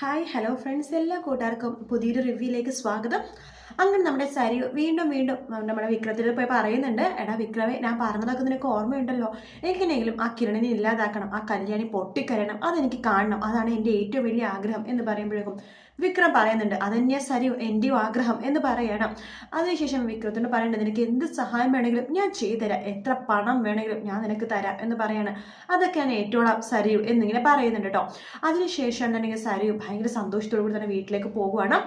Hi hello friends എല്ലാ കൂട്ടുകാർക്കും പുതിയൊരു റിവ്യൂയിലേക്ക് സ്വാഗതം. അങ്ങനെ നമ്മുടെ സാരി വീണ്ടും വീണ്ടും നമ്മുടെ വിക്രത്തിൽ പോയി പറയുന്നുണ്ട് എടാ വിക്രമേ ഞാൻ പറഞ്ഞതൊക്കെ നിനക്ക് ഓർമ്മയുണ്ടല്ലോ. എങ്ങനെയെങ്കിലും ആ കിരണിനെ ഇല്ലാതാക്കണം ആ കല്യാണി പൊട്ടിക്കരയണം അതെനിക്ക് കാണണം. അതാണ് എന്റെ ഏറ്റവും വലിയ ആഗ്രഹം എന്ന് പറയുമ്പോഴേക്കും വിക്രം പറയുന്നുണ്ട് അതന്യ സരി എന്റെയും ആഗ്രഹം എന്ന് പറയണം. അതിനുശേഷം വിക്രത്തിനോട് പറയേണ്ടത് നിനക്ക് എന്ത് സഹായം വേണമെങ്കിലും ഞാൻ ചെയ്തുതരാം. എത്ര പണം വേണമെങ്കിലും ഞാൻ നിനക്ക് തരാം എന്ന് പറയാണ്. അതൊക്കെയാണ് ഏറ്റവും സരിയു എന്നിങ്ങനെ പറയുന്നുണ്ട് കേട്ടോ അതിനുശേഷം എന്നുണ്ടെങ്കിൽ സരിയു ഭയങ്കര സന്തോഷത്തോടു കൂടി തന്നെ വീട്ടിലേക്ക് പോകുവാണ്.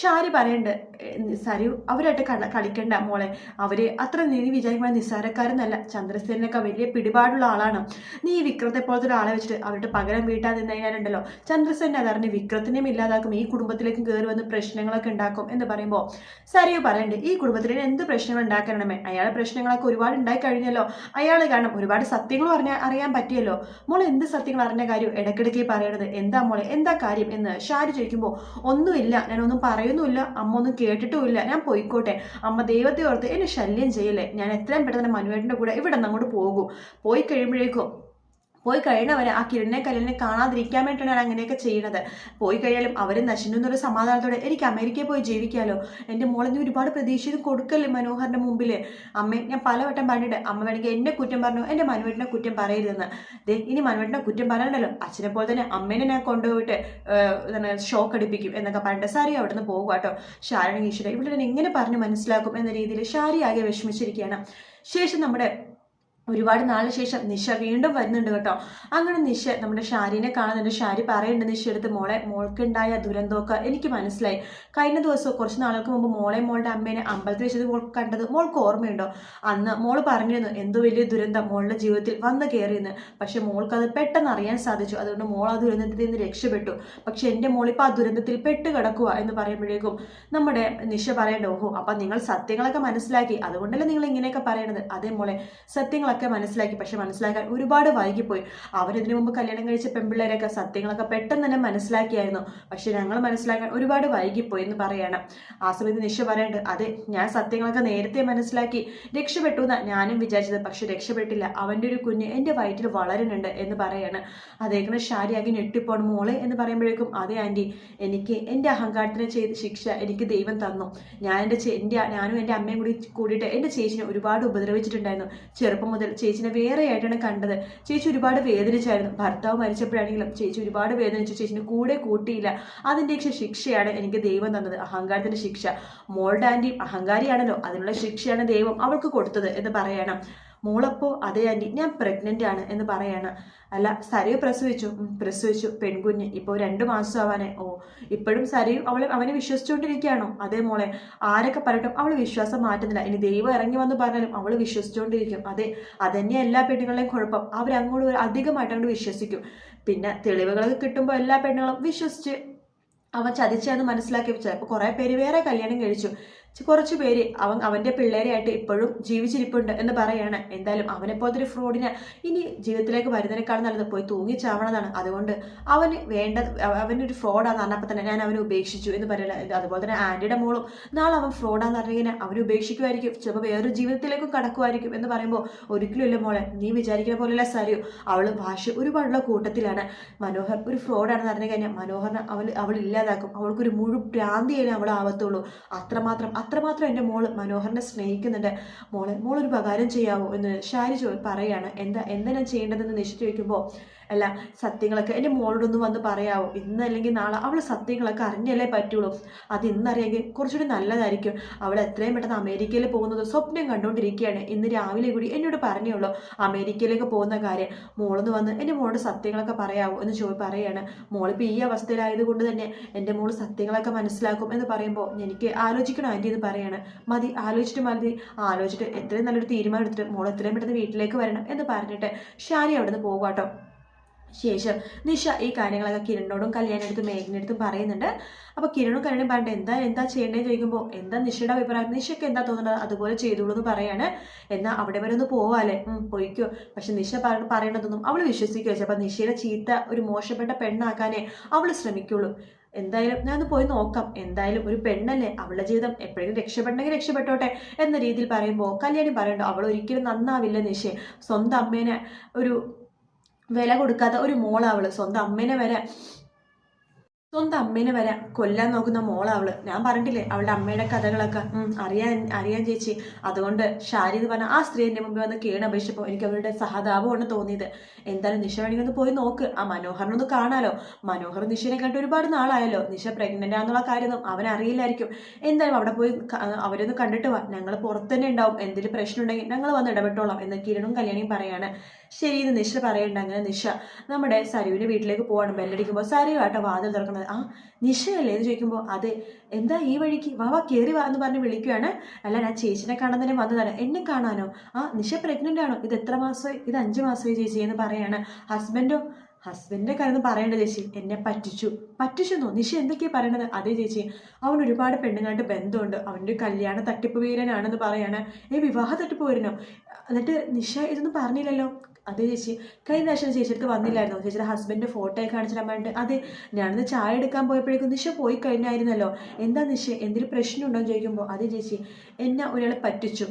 ഷാരി പറയുന്നുണ്ട് സരിയു അവരായിട്ട് കളിക്കണ്ട മോളെ. അവർ അത്ര നീ വിചാരിക്കുന്ന നിസ്സാരക്കാരെന്നല്ല. ചന്ദ്രസേനൊക്കെ വലിയ പിടിപാടുള്ള ആളാണ്. നീ വിക്രത്തെ പോലത്തെ ഒരാളെ വെച്ചിട്ട് അവരുടെ പകരം വീട്ടാതെ നിന്ന് കഴിഞ്ഞാലുണ്ടല്ലോ ചന്ദ്രസേന അതറിഞ്ഞ് വിക്രത്തിനെയും ഇല്ലാതാക്കും. ഈ കുടുംബത്തിലേക്ക് കയറി വന്ന് പ്രശ്നങ്ങളൊക്കെ ഉണ്ടാക്കും എന്ന് പറയുമ്പോൾ സരിയു പറയുന്നുണ്ട് ഈ കുടുംബത്തിൽ എന്ത് പ്രശ്നങ്ങൾ ഉണ്ടാക്കണമേ? അയാളെ പ്രശ്നങ്ങളൊക്കെ ഒരുപാട് ഉണ്ടായി കഴിഞ്ഞല്ലോ. അയാൾ കാരണം ഒരുപാട് സത്യങ്ങൾ പറഞ്ഞാൽ അറിയാൻ പറ്റിയല്ലോ. മോൾ എന്ത് സത്യങ്ങൾ അറിഞ്ഞ കാര്യം ഇടയ്ക്കിടയ്ക്ക് പറയണത്? എന്താ മോളെ? എന്താ കാര്യം? എന്ന് ഷാരി ചോദിക്കുമ്പോൾ ഒന്നുമില്ല ഞാനൊന്നും പറയുന്നുമില്ല. അമ്മ ഒന്നും കേട്ടിട്ടുമില്ല. ഞാൻ പോയിക്കോട്ടെ. അമ്മ ദൈവത്തെ ഓർത്ത് എന്നെ ശല്യം ചെയ്യല്ലേ? ഞാൻ എത്രയും പെട്ടെന്ന് മനുവേട്ടന്റെ കൂടെ ഇവിടെ നിന്ന് അങ്ങോട്ട് പോകും. പോയി കഴിയുമ്പോഴേക്കും പോയി കഴിയണവന് ആ കിരണിനെ കല്ലിനെ കാണാതിരിക്കാൻ വേണ്ടിയിട്ടാണ് അങ്ങനെയൊക്കെ ചെയ്യുന്നത് പോയി കഴിഞ്ഞാലും അവർ നശിക്കുന്നൊരു സമാധാനത്തോടെ എനിക്ക് അമേരിക്കയിൽ പോയി ജീവിക്കാമല്ലോ എന്റെ മോളെ നീ ഒരുപാട് പ്രതീക്ഷിച്ച് കൊടുക്കല്ലേ മനോഹറിന്റെ മുമ്പിൽ അമ്മ ഞാൻ പലവട്ടം പറഞ്ഞിട്ട് അമ്മ വേണമെങ്കിൽ എന്നെ കുറ്റം പറഞ്ഞു? എന്റെ മനുവേട്ടിനെ കുറ്റം പറയരുതെന്ന്. ദേ ഇനി മനുവേട്ടിനെ കുറ്റം പറയണ്ടല്ലോ? അച്ഛനെ പോലെ തന്നെ അമ്മേനെ ഞാൻ കൊണ്ടുപോയിട്ട് ഷോക്ക് അടിപ്പിക്കും എന്നൊക്കെ പറഞ്ഞിട്ട് സാരി അവിടെ നിന്ന് പോകുക കേട്ടോ ശാരണ ഇവിടെ എങ്ങനെ പറഞ്ഞ് മനസ്സിലാക്കും എന്ന രീതിയിൽ ശാരി ആകെ വിഷമിച്ചിരിക്കുകയാണ്. ശേഷം നമ്മുടെ ഒരുപാട് നാളിന് ശേഷം നിഷ വീണ്ടും വരുന്നുണ്ട് കേട്ടോ. അങ്ങനെ നിഷ നമ്മുടെ ഷാരിനെ കാണുന്നുണ്ട്. ഷാരി പറയുന്നുണ്ട് നിഷ എടുത്ത് മോളെ മോൾക്കുണ്ടായ ദുരന്തമൊക്കെ എനിക്ക് മനസ്സിലായി. കഴിഞ്ഞ ദിവസം കുറച്ച് നാളുകൾക്ക് മുമ്പ് മോളെ മോളുടെ അമ്മേനെ അമ്പലത്തിൽ വെച്ചത് മോൾ കണ്ടത് മോൾക്ക് ഓർമ്മയുണ്ടോ? അന്ന് മോൾ പറഞ്ഞിരുന്നു എന്തോ വലിയ ദുരന്തം മോളുടെ ജീവിതത്തിൽ വന്നു കയറിയെന്ന് പക്ഷെ മോൾക്ക് അത് പെട്ടെന്ന് അറിയാൻ സാധിച്ചു. അതുകൊണ്ട് മോൾ ആ ദുരന്തത്തിൽ നിന്ന് രക്ഷപ്പെട്ടു. പക്ഷെ എന്റെ മോളിപ്പോൾ ആ ദുരന്തത്തിൽ പെട്ട് കിടക്കുക എന്ന് പറയുമ്പോഴേക്കും നമ്മുടെ നിഷ പറയേണ്ട ഓഹോ അപ്പം നിങ്ങൾ സത്യങ്ങളൊക്കെ മനസ്സിലാക്കി. അതുകൊണ്ടല്ലേ നിങ്ങൾ ഇങ്ങനെയൊക്കെ പറയണത്? അതേ മോളെ സത്യങ്ങളൊക്കെ സത്യങ്ങളൊക്കെ മനസ്സിലാക്കി. പക്ഷെ മനസ്സിലാക്കാൻ ഒരുപാട് വൈകിപ്പോയി. അവരിതിനു മുമ്പ് കല്യാണം കഴിച്ച പെൺപിള്ളേരൊക്കെ സത്യങ്ങളൊക്കെ പെട്ടെന്ന് തന്നെ മനസ്സിലാക്കിയായിരുന്നു. പക്ഷെ ഞങ്ങൾ മനസ്സിലാക്കാൻ ഒരുപാട് വൈകിപ്പോയി എന്ന് പറയണം. ആ സമയത്ത് നിഷ പറയേണ്ടത് അതെ ഞാൻ സത്യങ്ങളൊക്കെ നേരത്തെ മനസ്സിലാക്കി. രക്ഷപ്പെട്ടു എന്നാണ് ഞാനും വിചാരിച്ചത്. പക്ഷെ രക്ഷപ്പെട്ടില്ല. അവന്റെ ഒരു കുഞ്ഞ് എന്റെ വയറ്റിൽ വളരുന്നുണ്ട് എന്ന് പറയാണ്. അതേക്കുന്ന ഷാരിയാക്കി ഞെട്ടിപ്പോണം. മോളെ എന്ന് പറയുമ്പോഴേക്കും അതെ ആന്റി. എനിക്ക് എന്റെ അഹങ്കാരത്തിന് ചെയ്ത ശിക്ഷ എനിക്ക് ദൈവം തന്നു. ഞാൻ എന്റെ എന്റെ ഞാനും എന്റെ അമ്മയും കൂടി കൂടിയിട്ട് എന്റെ ചേച്ചിനെ ഒരുപാട് ഉപദ്രവിച്ചിട്ടുണ്ടായിരുന്നു. ചെറുപ്പം മുതൽ ചേച്ചിനെ വേറെ ആയിട്ടാണ് കണ്ടത്. ചേച്ചി ഒരുപാട് വേദനിച്ചായിരുന്നു. ഭർത്താവ് മരിച്ചപ്പോഴാണെങ്കിലും ചേച്ചി ഒരുപാട് വേദനിച്ചു. ചേച്ചിനെ കൂടെ കൂട്ടിയില്ല. അതിന്റെ ശിക്ഷയാണ് എനിക്ക് ദൈവം തന്നത്. അഹങ്കാരത്തിന്റെ ശിക്ഷ. മോൾഡാന്റി അഹങ്കാരിയാണല്ലോ. അതിനുള്ള ശിക്ഷയാണ് ദൈവം അവൾക്ക് കൊടുത്തത് എന്ന് പറയണം. മോളപ്പോ അതേ ആന്റി ഞാൻ പ്രഗ്നന്റ് ആണ് എന്ന് പറയാണ്. അല്ല സരയു പ്രസവിച്ചു. പ്രസവിച്ചു. പെൺകുഞ്ഞ്. ഇപ്പോൾ രണ്ട് മാസം ആവാനെ ഓ ഇപ്പോഴും സരയു അവളെ അവനെ വിശ്വസിച്ചുകൊണ്ടിരിക്കുകയാണോ? അതേ മോളെ ആരൊക്കെ പറയട്ടും അവൾ വിശ്വാസം മാറ്റുന്നില്ല. ഇനി ദൈവം ഇറങ്ങി വന്ന് പറഞ്ഞാലും അവൾ വിശ്വസിച്ചുകൊണ്ടിരിക്കും. അതെ അതന്നെ എല്ലാ പെണ്ണുങ്ങളെയും കുഴപ്പം. അവരങ്ങോട്ട് അധികമായിട്ട് അങ്ങോട്ട് വിശ്വസിക്കും. പിന്നെ തെളിവുകളൊക്കെ കിട്ടുമ്പോൾ എല്ലാ പെണ്ണുങ്ങളും വിശ്വസിച്ച് അവൻ ചതിച്ചതെന്ന് മനസ്സിലാക്കി. ചിലപ്പോൾ കുറേ പേര് വേറെ കല്യാണം കഴിച്ചു. കുറച്ച് പേര് അവൻ അവന്റെ പിള്ളേരെയായിട്ട് ഇപ്പോഴും ജീവിച്ചിരിപ്പുണ്ട് എന്ന് പറയാണ്. എന്തായാലും അവനെ പോലത്തെ ഒരു ഫ്രോഡിനെ ഇനി ജീവിതത്തിലേക്ക് വരുന്നതിനേക്കാളും നല്ലത് പോയി തൂങ്ങിച്ചാവണതാണ് അതുകൊണ്ട് അവന് വേണ്ട അവനൊരു ഫ്രോഡാന്ന് പറഞ്ഞപ്പോൾ തന്നെ ഞാൻ അവനെ ഉപേക്ഷിച്ചു എന്ന് പറയുന്നത് അതുപോലെ തന്നെ ആന്റിയുടെ മോളും നാളെ അവൻ ഫ്രോഡാന്ന് പറഞ്ഞിങ്ങനെ അവനെ ഉപേക്ഷിക്കുമായിരിക്കും ചിലപ്പോൾ വേറൊരു ജീവിതത്തിലേക്കും കടക്കുമായിരിക്കും എന്ന് പറയുമ്പോൾ ഒരിക്കലും ഇല്ല മോളെ നീ വിചാരിക്കുന്ന പോലെയല്ല സരിയോ. അവൾ ഭാഷ ഒരുപാടുള്ള കൂട്ടത്തിലാണ്. മനോഹർ ഒരു ഫ്രോഡാണെന്ന് പറഞ്ഞു കഴിഞ്ഞാൽ മനോഹറിനെ അവൾ അവൾ ഇല്ലാതാക്കും അവൾക്കൊരു മുഴു ഭ്രാന്തിയാണ് അവൾ ആവത്തുള്ളൂ അത്രമാത്രം അത്രമാത്രം എന്റെ മോൾ മനോഹരനെ സ്നേഹിക്കുന്നുണ്ട്. മോളെ മോളൊരു ഉപകാരം ചെയ്യാവോ എന്ന് ഷാരി ചോ പറയാണ് എന്താ എന്താ ഞാൻ ചെയ്യേണ്ടതെന്ന് നിശ്ചിച്ച് വയ്ക്കുമ്പോൾ അല്ല സത്യങ്ങളൊക്കെ എന്റെ മോളോടൊന്ന് വന്ന് പറയാമോ ഇന്ന് അല്ലെങ്കിൽ നാളെ അവൾ സത്യങ്ങളൊക്കെ അറിഞ്ഞല്ലേ പറ്റുള്ളൂ. അത് ഇന്നറിയെങ്കിൽ കുറച്ചുകൂടി നല്ലതായിരിക്കും. അവൾ എത്രയും പെട്ടെന്ന് അമേരിക്കയിൽ പോകുന്നത് സ്വപ്നം കണ്ടുകൊണ്ടിരിക്കുകയാണ്. ഇന്ന് രാവിലെ കൂടി എന്നോട് പറഞ്ഞുള്ളൂ അമേരിക്കയിലേക്ക് പോകുന്ന കാര്യം. മോളൊന്ന് വന്ന് എന്റെ മോളുടെ സത്യങ്ങളൊക്കെ പറയാമോ എന്ന് ചോദി പറയാണ്. മോളിപ്പോൾ ഈ അവസ്ഥയിലായതുകൊണ്ട് തന്നെ എന്റെ മോൾ സത്യങ്ങളൊക്കെ മനസ്സിലാക്കും എന്ന് പറയുമ്പോൾ എനിക്ക് ആലോചിക്കണം ആന്റി. എന്ന് പറയാണ്. മതി ആലോചിച്ചിട്ട് മതി. ആലോചിച്ചിട്ട് എത്രയും നല്ലൊരു തീരുമാനം എടുത്തിട്ട് മോൾ എത്രയും പെട്ടെന്ന് വീട്ടിലേക്ക് വരണം എന്ന് പറഞ്ഞിട്ട് ഷാനി നിന്ന് പോകാട്ടോ ശേഷം നിഷ ഈ കാര്യങ്ങളൊക്കെ കിരണിനോടും കല്യാണിനടുത്തും മേഘിനടുത്തും പറയുന്നുണ്ട്. അപ്പോൾ കിരണും കല്യാണും പറഞ്ഞിട്ട് എന്താ എന്താ ചെയ്യേണ്ടതെന്ന് ചോദിക്കുമ്പോൾ എന്താ നിഷയുടെ അഭിപ്രായം? നിഷയ്ക്ക് എന്താ തോന്നുന്നത്? അതുപോലെ ചെയ്തോളൂ എന്ന് പറയാണ്. എന്നാൽ അവിടെ വരെ ഒന്ന് പോവാല്ലേ പോയിക്കോ. പക്ഷെ നിഷ പറയണതൊന്നും അവൾ വിശ്വസിക്കുക ചിലപ്പോൾ നിഷയുടെ ചീത്ത ഒരു മോശപ്പെട്ട പെണ്ണാക്കാനേ അവൾ ശ്രമിക്കുള്ളൂ. എന്തായാലും ഞാൻ പോയി നോക്കാം. എന്തായാലും ഒരു പെണ്ണല്ലേ? അവളുടെ ജീവിതം എപ്പോഴും രക്ഷപ്പെടണമെങ്കിൽ രക്ഷപ്പെട്ടോട്ടെ എന്ന രീതിയിൽ പറയുമ്പോൾ കല്യാണി പറയണ്ടോ അവൾ ഒരിക്കലും നന്നാവില്ല നിഷേ. സ്വന്തം അമ്മേനെ ഒരു വില കൊടുക്കാത്ത ഒരു മോളാവൾ സ്വന്തം അമ്മേനെ വരെ സ്വന്തം അമ്മേനെ വരെ കൊല്ലാൻ നോക്കുന്ന മോളവൾ ഞാൻ പറഞ്ഞിട്ടില്ലേ അവളുടെ അമ്മയുടെ കഥകളൊക്കെ. അറിയാൻ അറിയാൻ ചേച്ചി. അതുകൊണ്ട് ഷാരി എന്ന് പറഞ്ഞ ആ സ്ത്രീ എന്റെ മുമ്പിൽ വന്ന് കേണ് അപേക്ഷിച്ചപ്പോൾ എനിക്ക് അവരുടെ സഹതാപമാണ് തോന്നിയത്. എന്തായാലും നിഷ വേണമെങ്കിൽ ഒന്ന് പോയി നോക്ക്. ആ മനോഹറിനൊന്ന് കാണാലോ. മനോഹർ നിഷനെ കണ്ട് ഒരുപാട് നാളായല്ലോ. നിഷ പ്രഗ്നന്റ് ആണെന്നുള്ള കാര്യമൊന്നും അവൻ അറിയില്ലായിരിക്കും. എന്തായാലും അവിടെ പോയി അവരൊന്ന് കണ്ടിട്ട് വാ. ഞങ്ങൾ പുറത്തുതന്നെ ഉണ്ടാവും. എന്തെങ്കിലും പ്രശ്നം ഉണ്ടെങ്കിൽ ഞങ്ങൾ വന്ന് ഇടപെട്ടോളാം എന്ന് കിരണും കല്യാണിയും പറയാണ്. ശരി ഇത് നിഷ പറയണ്ട അങ്ങനെ നിഷ നമ്മുടെ സരുവിന്റെ വീട്ടിലേക്ക് പോവാണ്. ബെല്ലടിക്കുമ്പോൾ സരുവായിട്ട് വാതിൽ തുറക്കുന്നത്. ആ നിഷയല്ലേ? എന്ന് ചോദിക്കുമ്പോൾ അതെ. എന്താ ഈ വഴിക്ക്? വാ വാ കയറി വാ എന്ന് പറഞ്ഞ് വിളിക്കുകയാണ് അല്ല ഞാൻ ചേച്ചിനെ കാണാൻ തന്നെ വന്നതാണ്. എന്നെ കാണാനോ? ആ നിഷ പ്രഗ്നന്റ് ആണോ? ഇത് എത്ര മാസമായി? ഇത് അഞ്ച് മാസമായി ചേച്ചി എന്ന് പറയാണ്. ഹസ്ബൻഡോ ഹസ്ബൻഡിന്റെ കാര്യം പറയണ്ട ചേച്ചി. എന്നെ പറ്റിച്ചു. പറ്റിച്ചെന്നോ? നിഷ എന്തൊക്കെയാണ് പറയണത്? അതേ ചേച്ചി. അവൻ ഒരുപാട് പെണ്ണുങ്ങളുടെ ബന്ധമുണ്ട്. അവന്റെ കല്യാണ തട്ടിപ്പ് വീരനാണെന്ന് പറയാണ്. ഏ വിവാഹ തട്ടിപ്പ് വീരനോ എന്നിട്ട് നിഷ ഇതൊന്നും പറഞ്ഞില്ലല്ലോ. അതെ ചേച്ചി കഴിഞ്ഞ പ്രാവശ്യം ചേച്ചി അടുത്ത് വന്നില്ലായിരുന്നോ? ചേച്ചിയുടെ ഹസ്ബൻഡ് ഫോട്ടോ കാണിച്ചിട്ട് അമ്മയുണ്ട് അതെ ഞാനിന്ന് ചായ എടുക്കാൻ പോയപ്പോഴേക്കും നിഷ പോയി കഴിഞ്ഞായിരുന്നല്ലോ. എന്താ നിഷ എന്തെങ്കിലും പ്രശ്നമുണ്ടോ എന്ന് ചോദിക്കുമ്പോൾ അതെ ചേച്ചി എന്നെ ഒരാൾ പറ്റിച്ചു.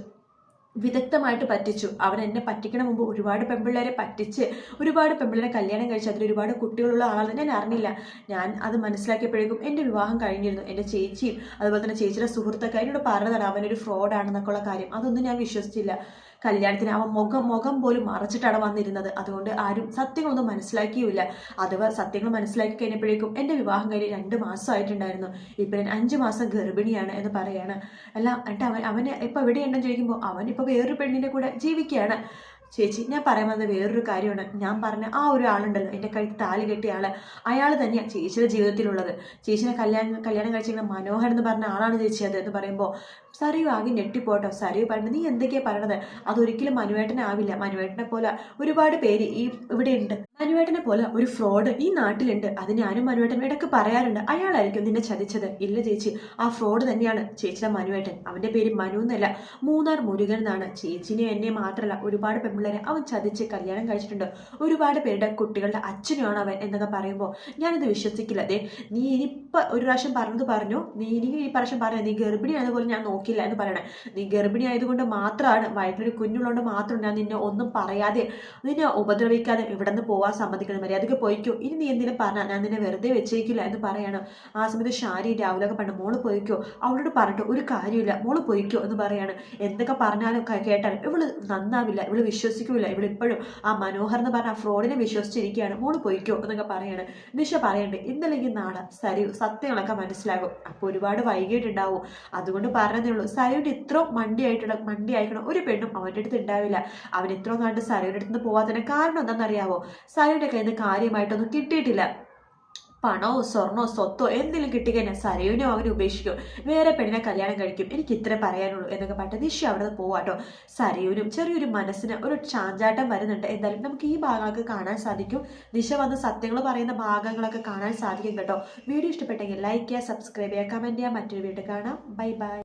വിദഗ്ധമായിട്ട് പറ്റിച്ചു. അവൻ എന്നെ പറ്റിക്കണ മുമ്പ് ഒരുപാട് പെൺപിള്ളേരെ പറ്റിച്ച് ഒരുപാട് പെൺപിള്ളേരെ കല്യാണം കഴിച്ച് അതിൽ ഒരുപാട് കുട്ടികളുള്ള ആളാണ് ഞാൻ അറിഞ്ഞില്ല. ഞാൻ അത് മനസ്സിലാക്കിയപ്പോഴേക്കും എന്റെ വിവാഹം കഴിഞ്ഞിരുന്നു. എന്റെ ചേച്ചിയും അതുപോലെ തന്നെ ചേച്ചിയുടെ സുഹൃത്തൊക്കെ അതിനോട് പറഞ്ഞതാണ് അവനൊരു ഫ്രോഡാണെന്നൊക്കെയുള്ള കാര്യം. അതൊന്നും ഞാൻ വിശ്വസിച്ചില്ല. കല്യാണത്തിന് അവൻ മുഖം മുഖം പോലും മറച്ചിട്ടാണ് വന്നിരുന്നത്. അതുകൊണ്ട് ആരും സത്യങ്ങളൊന്നും മനസ്സിലാക്കിയുമില്ല. അഥവാ സത്യങ്ങൾ മനസ്സിലാക്കി കഴിഞ്ഞപ്പോഴേക്കും എന്റെ വിവാഹം കഴിഞ്ഞ് രണ്ട് മാസമായിട്ടുണ്ടായിരുന്നു. ഇപ്പം ഞാൻ അഞ്ച് മാസം ഗർഭിണിയാണ് എന്ന് പറയാണ്. അല്ല എന്നിട്ട് അവൻ അവന് ഇപ്പം എവിടെയുണ്ടെന്ന് ചോദിക്കുമ്പോൾ അവൻ ഇപ്പോൾ വേറൊരു പെണ്ണിന്റെ കൂടെ ജീവിക്കുകയാണ്. ചേച്ചി ഞാൻ പറയാൻ വന്ന വേറൊരു കാര്യമാണ്. ഞാൻ പറഞ്ഞ ആ ഒരു ആളുണ്ടല്ലോ എന്റെ കഴുത്ത് താലി കെട്ടിയ ആൾ. അയാൾ തന്നെയാണ് ചേച്ചിയുടെ ജീവിതത്തിലുള്ളത്. ചേച്ചിനെ കല്യാണം കല്യാണം കഴിച്ചിങ്ങനെ മനോഹർ എന്ന് പറഞ്ഞ ആളാണ് ചേച്ചി അത് എന്ന് പറയുമ്പോൾ സറിയു ആകെ ഞെട്ടിപ്പോട്ടോ? സറിയു പറഞ്ഞത് നീ എന്തൊക്കെയാ പറയണത്? അതൊരിക്കലും മനുവേട്ടനാവില്ല മനുവേട്ടനെ പോലെ ഒരുപാട് പേര് ഈ ഇവിടെ ഉണ്ട്. മനുവേട്ടനെ പോലെ ഒരു ഫ്രോഡ് ഈ നാട്ടിലുണ്ട്. അത് ഞാനും മനുവേട്ടനും ഇടയ്ക്ക് പറയാറുണ്ട്. അയാളായിരിക്കും നിന്നെ ചതിച്ചത്. ഇല്ല ചേച്ചി ആ ഫ്രോഡ് തന്നെയാണ് ചേച്ചിയുടെ മനുവേട്ടൻ. അവന്റെ പേര് മനു എന്നല്ല മൂന്നാർ മുരുകൻ എന്നാണ്. ചേച്ചിനെ എന്നെ മാത്രമല്ല ഒരുപാട് പെൺപിള്ളേരെ അവൻ ചതിച്ച് കല്യാണം കഴിച്ചിട്ടുണ്ട്. ഒരുപാട് പേരുടെ കുട്ടികളുടെ അച്ഛനുമാണ് അവൻ എന്നൊക്കെ പറയുമ്പോൾ ഞാനത് വിശ്വസിക്കില്ല. അതെ നീ ഇനിയിപ്പോൾ ഒരു പ്രാവശ്യം പറഞ്ഞത് പറഞ്ഞു. നീ ഇനി ഈ പ്രാവശ്യം പറഞ്ഞു നീ ഗർഭിണിയായത് പോലെ ഞാൻ നോക്കില്ല എന്ന് പറയണേ. നീ ഗർഭിണി ആയതുകൊണ്ട് മാത്രമാണ് വയറ്റിലൊരു കുഞ്ഞുള്ളതുകൊണ്ട് മാത്രം ഞാൻ നിന്നെ ഒന്നും പറയാതെ നിന്നെ ഉപദ്രവിക്കാതെ ഇവിടെ നിന്ന് പോകാൻ സമ്മതിക്കുന്നത്. മര്യാദയ്ക്ക് പോയിക്കോ. ഇനി നീ എന്തിനും പറഞ്ഞാൽ ഞാൻ നിന്നെ വെറുതെ വെച്ചേക്കില്ല എന്ന് പറയണം. ആ സമയത്ത് ഷാരി രാവിലെയൊക്കെ പണ്ട് മോൾ പോയിക്കോ. അവളോട് പറഞ്ഞിട്ട് ഒരു കാര്യമില്ല. മോൾ പോയിക്കോ എന്ന് പറയാണ്. എന്തൊക്കെ പറഞ്ഞാലും കേട്ടാലും ഇവൾ നന്നാവില്ല. ഇവൾ വിശ്വസിക്കൂല. ഇവിടെ ഇപ്പോഴും ആ മനോഹർ എന്ന് പറഞ്ഞ ആ ഫ്രോഡിനെ വിശ്വസിച്ചിരിക്കുകയാണ്. മോൾ പോയിക്കോ എന്നൊക്കെ പറയാണ്. നിഷ പറയണ്ടേ ഇന്നല്ലെങ്കിൽ നാളെ സരി സത്യങ്ങളൊക്കെ മനസ്സിലാകും. അപ്പോൾ ഒരുപാട് വൈകിട്ടുണ്ടാവും അതുകൊണ്ട് പറഞ്ഞതേ ഉള്ളൂ. സരയുടെ ഇത്ര മണ്ടിയായിട്ടുള്ള മണ്ടി ആയിക്കണം ഒരു പെണ്ണും അവന്റെ അടുത്ത് ഉണ്ടാവില്ല. അവൻ ഇത്ര നാണ്ട് സരയുടെ അടുത്ത് നിന്ന് പോകാത്തതിന് കാരണം എന്താണെന്നറിയാവോ? സരയുടെ കയ്യിൽ നിന്ന് കാര്യമായിട്ടൊന്നും കിട്ടിയിട്ടില്ല. പണമോ സ്വർണമോ സ്വത്തോ എന്തെങ്കിലും കിട്ടിക്കഴിഞ്ഞാൽ സരയുനെ അവനെ ഉപേക്ഷിക്കും. വേറെ പെണ്ണിനെ കല്യാണം കഴിക്കും. എനിക്ക് ഇത്ര പറയാനുള്ളൂ എന്നൊക്കെ പറഞ്ഞിട്ട് നിഷ അവിടെ നിന്ന് പോവാട്ടോ സരയുവിനും ചെറിയൊരു മനസ്സിന് ഒരു ചാഞ്ചാട്ടം വരുന്നുണ്ട്. എന്തായാലും നമുക്ക് ഈ ഭാഗങ്ങളൊക്കെ കാണാൻ സാധിക്കും. നിഷ വന്ന് സത്യങ്ങൾ പറയുന്ന ഭാഗങ്ങളൊക്കെ കാണാൻ സാധിക്കും കേട്ടോ. വീഡിയോ ഇഷ്ടപ്പെട്ടെങ്കിൽ ലൈക്ക് ചെയ്യുക സബ്സ്ക്രൈബ് ചെയ്യുക കമന്റ് ചെയ്യുക. മറ്റൊരു വീഡിയോ കാണാം. Bye bye